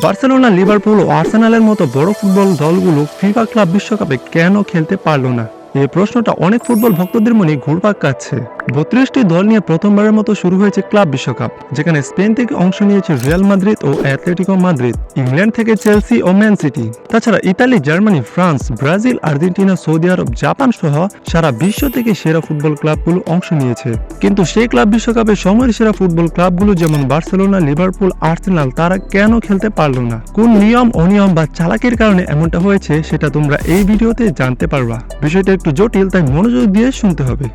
Barcelona, Liverpool ও আর্সেনালের মতো বড় football দলগুলো ফিফা ক্লাব বিশ্বকাপে কেন খেলতে পারল না? এই প্রশ্নটা অনেক ফুটবল ভক্তদের মনে ঘুরপাক কাচ্ছে বত্রিশটি দল নিয়ে প্রথমবারের মতো শুরু হয়েছে ক্লাব বিশ্বকাপ, যেখানে স্পেন থেকে অংশ নিয়েছে রিয়াল মাদ্রিদ ও অ্যাথলেটিকো মাদ্রিদ, ইংল্যান্ড থেকে চেলসি ও ম্যান সিটি। তাছাড়া Italy, Germany, France, Brazil, Argentina, Saudi Arab, Japan সহ সারা বিশ্ব থেকে সেরা ফুটবল ক্লাবগুলো অংশ নিয়েছে। কিন্তু সেই ক্লাব বিশ্বকাপে সময়ের সেরা ফুটবল ক্লাবগুলো যেমন বার্সেলোনা, লিভারপুল, আর্সেনাল, তারা কেন খেলতে পারল না? কোন নিয়ম, অনিয়ম বা চালাকির কারণে এমনটা হয়েছে, সেটা তোমরা এই ভিডিওতে জানতে পারবা। বিষয়টা একটু জটিল, তাই মনোযোগ দিয়ে শুনতে হবে।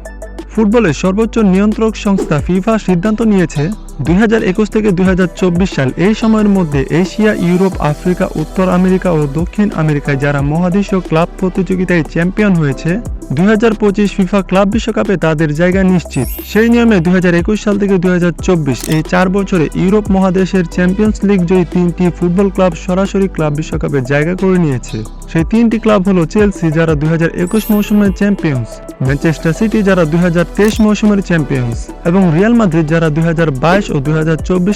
ফুটবলের সর্বোচ্চ নিয়ন্ত্রক সংস্থা ফিফা সিদ্ধান্ত নিয়েছে, দুই হাজার একুশ থেকে দুই হাজার চব্বিশ সাল এই সময়ের মধ্যে এশিয়া, ইউরোপ, আফ্রিকা, উত্তর আমেরিকা ও দক্ষিণ আমেরিকায় যারা মহাদেশীয় ক্লাব প্রতিযোগিতায় চ্যাম্পিয়ন হয়েছে দুই হাজার পঁচিশ ফিফা ক্লাব বিশ্বকাপে তাদের জায়গা নিশ্চিত। সেই নিয়মে দুই হাজার একুশ সাল থেকে দুই হাজার চব্বিশ এই চার বছরে ইউরোপ মহাদেশের চ্যাম্পিয়ন্স লিগ জয়ী তিনটি ফুটবল ক্লাব সরাসরি ক্লাব বিশ্বকাপে জায়গা করে নিয়েছে। সেই তিনটি ক্লাব হলো চেলসি, যারা দুই হাজার একুশ মৌসুমের চ্যাম্পিয়ন্স, ম্যানচেস্টার সিটি, যারা দুই হাজার তেইশ মৌসুমের চ্যাম্পিয়ন্স, এবং রিয়াল মাদ্রিদ, যারা দুই হাজার বাইশ ও দুই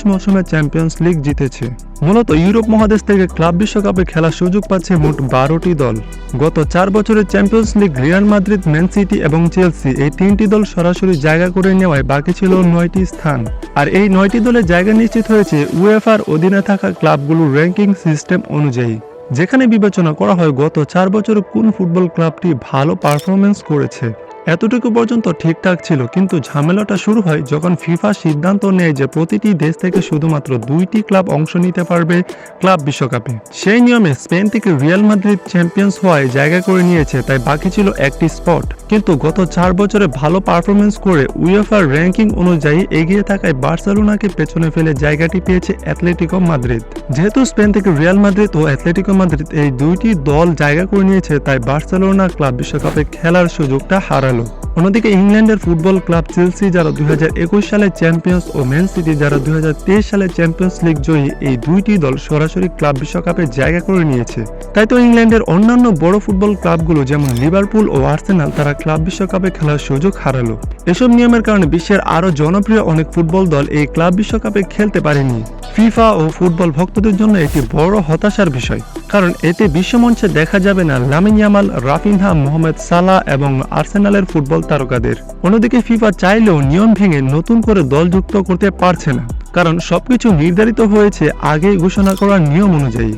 মৌসুমে চ্যাম্পিয়ন্স লিগ জিতেছে। মূলত ইউরোপ মহাদেশ থেকে ক্লাব বিশ্বকাপে খেলার সুযোগ পাচ্ছে মোট বারোটি দল। গত চার বছরের Champions League Real Madrid Man City এবং চেলসি এই তিনটি দল সরাসরি জায়গা করে নেওয়ায় বাকি ছিল নয়টি স্থান। আর এই নয়টি দলের জায়গা নিশ্চিত হয়েছে উয়েফার অধীনে থাকা ক্লাবগুলোর র্যাঙ্কিং সিস্টেম অনুযায়ী, যেখানে বিবেচনা করা হয় গত চার বছরে কোন ফুটবল ক্লাবটি ভালো পারফরমেন্স করেছে। এতটুকু পর্যন্ত ঠিকঠাক ছিল, কিন্তু ঝামেলাটা শুরু হয় যখন ফিফা সিদ্ধান্ত নেয় যে প্রতিটি দেশ থেকে শুধুমাত্র দুইটি ক্লাব অংশ নিতে পারবে ক্লাব বিশ্বকাপে। সেই নিয়মে স্পেন থেকে রিয়াল মাদ্রিদ চ্যাম্পিয়ন্স হওয়ায় জায়গা করে নিয়েছে, তাই বাকি ছিল একটি স্পট। কিন্তু গত চার বছরে ভালো পারফরমেন্স করে উয়েফার র্যাঙ্কিং অনুযায়ী এগিয়ে থাকায় বার্সেলোনাকে পেছনে ফেলে জায়গাটি পেয়েছে অ্যাথলেটিকো মাদ্রিদ। যেহেতু স্পেন থেকে রিয়াল মাদ্রিদ ও অ্যাথলেটিকো মাদ্রিদ এই দুইটি দল জায়গা করে নিয়েছে, তাই বার্সেলোনা ক্লাব বিশ্বকাপে খেলার সুযোগটা হারালো। অন্যদিকে ইংল্যান্ডের ফুটবল ক্লাব চেলসি যারা দুই সালে চ্যাম্পিয়ন্স ও ম্যান সিটি যারা দুই সালে চ্যাম্পিয়ন্স লিগ জয়ী, এই দুইটি দল সরাসরি ক্লাব বিশ্বকাপে জায়গা করে নিয়েছে। তাই তো ইংল্যান্ডের অন্যান্য বড় ফুটবল ক্লাবগুলো যেমন লিভারপুল ও আর্সেনাল, তারা ক্লাব বিশ্বকাপে খেলার সুযোগ হারালো। এসব নিয়মের কারণে বিশ্বের আরও জনপ্রিয় অনেক ফুটবল দল এই ক্লাব বিশ্বকাপে খেলতে পারেনি। ফিফা ও ফুটবল ভক্তদের জন্য একটি বড় হতাশার বিষয়, কারণ এতে বিশ্বমঞ্চে দেখা যাবে না লামিন ইয়ামাল, রাফিনহা, মোহাম্মদ সালা এবং আর্সেনালের ফুটবল তারকাদের। অন্যদিকে ফিফা চাইলেও নিয়ম ভেঙে নতুন করে দল যুক্ত করতে পারছে না, কারণ সবকিছু নির্ধারিত হয়েছে আগে ঘোষণা করার নিয়ম অনুযায়ী।